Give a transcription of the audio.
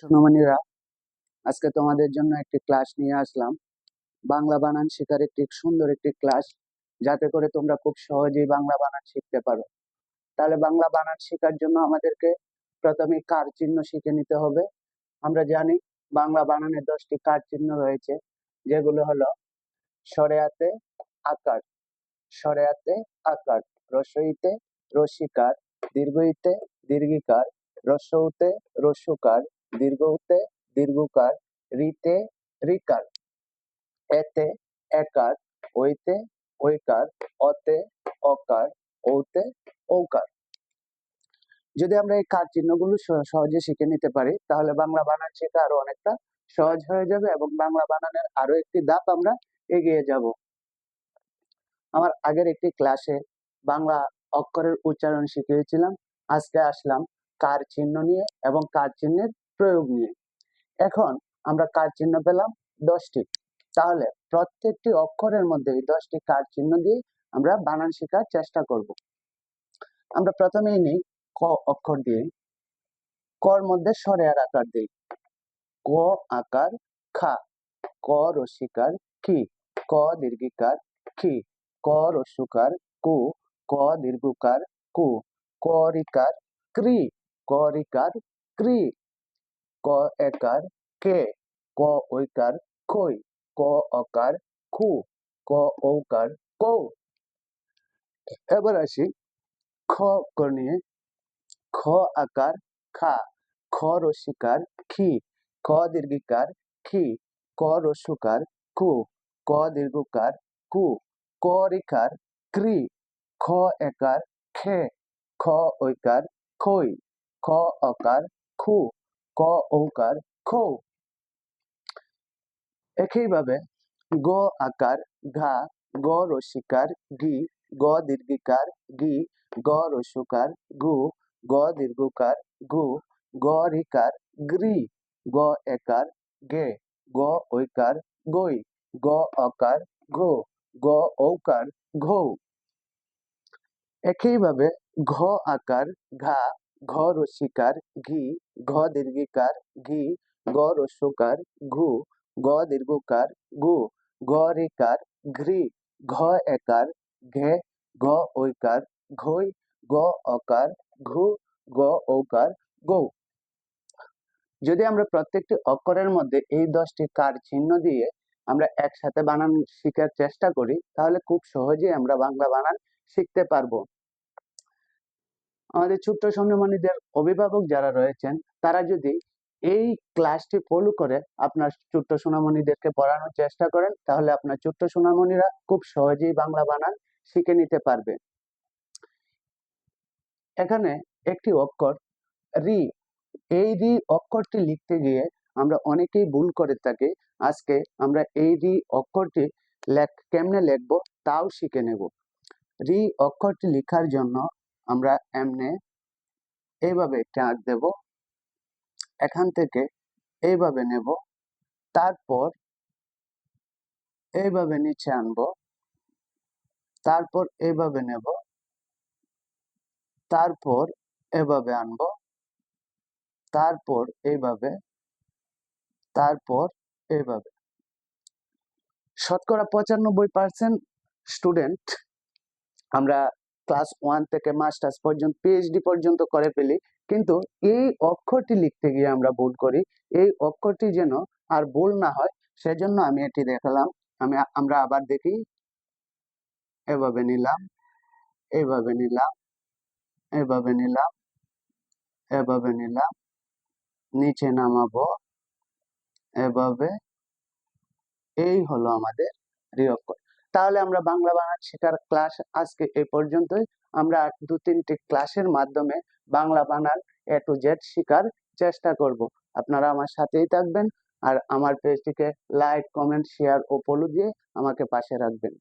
সোনামণিরা, আজকে তোমাদের জন্য একটি ক্লাস নিয়ে আসলাম। বাংলা বানান শেখার একটি সুন্দর একটি ক্লাস যাতে করে তোমরা খুব সহজেই বাংলা বানান শিখতে পারো। তাহলে বাংলা বানান শেখার জন্য আমাদেরকে প্রথমে কার চিহ্ন শিখে নিতে হবে। আমরা জানি বাংলা বানানের দশটি কার চিহ্ন রয়েছে, যেগুলো হলো সরেয়াতে আকার সরেয়াতে আকার, রসইতে রসিকার, দীর্ঘইতে দীর্ঘিকার রসৌতে রস্যকার দীর্ঘতে দীর্ঘকার রিতে রিকার এতে একার ওইতে ওইকার অতে অকার ওতে ঔকার যদি আমরা এই কার চিহ্নগুলো সহজে শিখে নিতে পারি, তাহলে বাংলা বানান শেখা আরও অনেকটা সহজ হয়ে যাবে এবং বাংলা বানানের আরও একটি ধাপ আমরা এগিয়ে যাব। আমার আগের একটি ক্লাসে বাংলা অক্ষরের উচ্চারণ শিখিয়েছিলাম। আজকে আসলাম কার চিহ্ন নিয়ে এবং কার চিহ্নের প্রয়োগ নিয়ে। এখন আমরা কার চিহ্ন পেলাম? দশটি। তাহলে প্রত্যেকটি অক্ষরের মধ্যে এই দশটি কার চিহ্ন দিয়ে আমরা বানান শেখার চেষ্টা করব। আমরা প্রথমেই নিই ক অক্ষর দিয়ে। কর মধ্যে সরেয়ার আকার দিই ক আকার খা। ক রসিকার কি ক দীর্ঘিকার কি ক রস্যকার কু। ক দীর্ঘকার কু। ক রিকার ক্রি ক রিকার ক্রি ক একার কে, ক ঐকার খই ক অকার খু, ক ঔকার কৌ এবার আসি খ অক্ষর নিয়ে। খ আকার খা, খ রসিকার খি, খ দীর্ঘিকার খি, ক রস্যকার কু, ক দীর্ঘকার কু, ক রিকার ক্রি খ একার খে, খ ঐকার খই, খ অকার খু। ক ঔকার খৌ। একইভাবে গ আকার ঘা গ রসিকার গি গ দীর্ঘিকার গি গ রস্যকার গু গ দীর্ঘকার গু গ রিকার গ্রি গ একার গে গ ঐকার গই গ অকার ঘো গ ঔকার ঘৌ। একইভাবে ঘ আকার ঘা ঘ রসিকার ঘি, ঘ দীর্ঘিকার ঘি, গ রস্যকার ঘু, গ দীর্ঘকার গু গ রিকার ঘ্রি ঘ একার ঘে গ ঐকার ঘই গ অকার ঘু গ ঔকার গৌ। যদি আমরা প্রত্যেকটি অক্ষরের মধ্যে এই দশটি কার চিহ্ন দিয়ে আমরা একসাথে বানান শেখার চেষ্টা করি, তাহলে খুব সহজেই আমরা বাংলা বানান শিখতে পারব। আমাদের ছোট্ট সন্ন্যমানীদের অভিভাবক যারা রয়েছেন, তারা যদি এই ক্লাসটি ফলো করে আপনার ছোট্ট সোনামণিদেরকে পড়ানোর চেষ্টা করেন, তাহলে আপনার ছোট্ট সোনামণিরা খুব সহজেই বাংলা বানান শিখে নিতে পারবে। এখানে একটি অক্ষর, রি। এই রি অক্ষরটি লিখতে গিয়ে আমরা অনেকেই ভুল করে থাকি। আজকে আমরা এই রি অক্ষরটি লেখ, কেমনে লিখব, তাও শিখে নেব। রি অক্ষরটি লেখার জন্য আমরা এমনে এইভাবে টাক দেব, এখান থেকে এইভাবে নেব, তারপর এইভাবে নিচে আনব, তারপর এইভাবে নেব, তারপর এভাবে আনব, তারপর এইভাবে তারপর এইভাবে শতকরা পঁচানব্বই পার্সেন্ট স্টুডেন্ট আমরা ক্লাস ওয়ান থেকে মাস্টার্স পর্যন্ত পিএইচডি পর্যন্ত করে ফেলি। কিন্তু এই অক্ষরটি লিখতে গিয়ে আমরা ভুল করি। এই অক্ষরটি যেন আর ভুল না হয়, সেজন্য আমি এটি দেখালাম। আমি আমরা আবার দেখি। এভাবে নিলাম এইভাবে নিলাম, এভাবে নিলাম এভাবে নিলাম, নিচে নামাবো, এভাবে। এই হলো আমাদের রি অক্ষর তাহলে আমরা বাংলা বানান শেখার ক্লাস আজকে এই পর্যন্তই। আমরা দু তিনটি ক্লাসের মাধ্যমে বাংলা বানান এ টু জেড শেখার চেষ্টা করব। আপনারা আমার সাথেই থাকবেন আর আমার পেজটিকে লাইক কমেন্ট শেয়ার ও ফলো দিয়ে আমাকে পাশে রাখবেন।